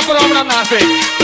છોકરો હમણાં નાશે એ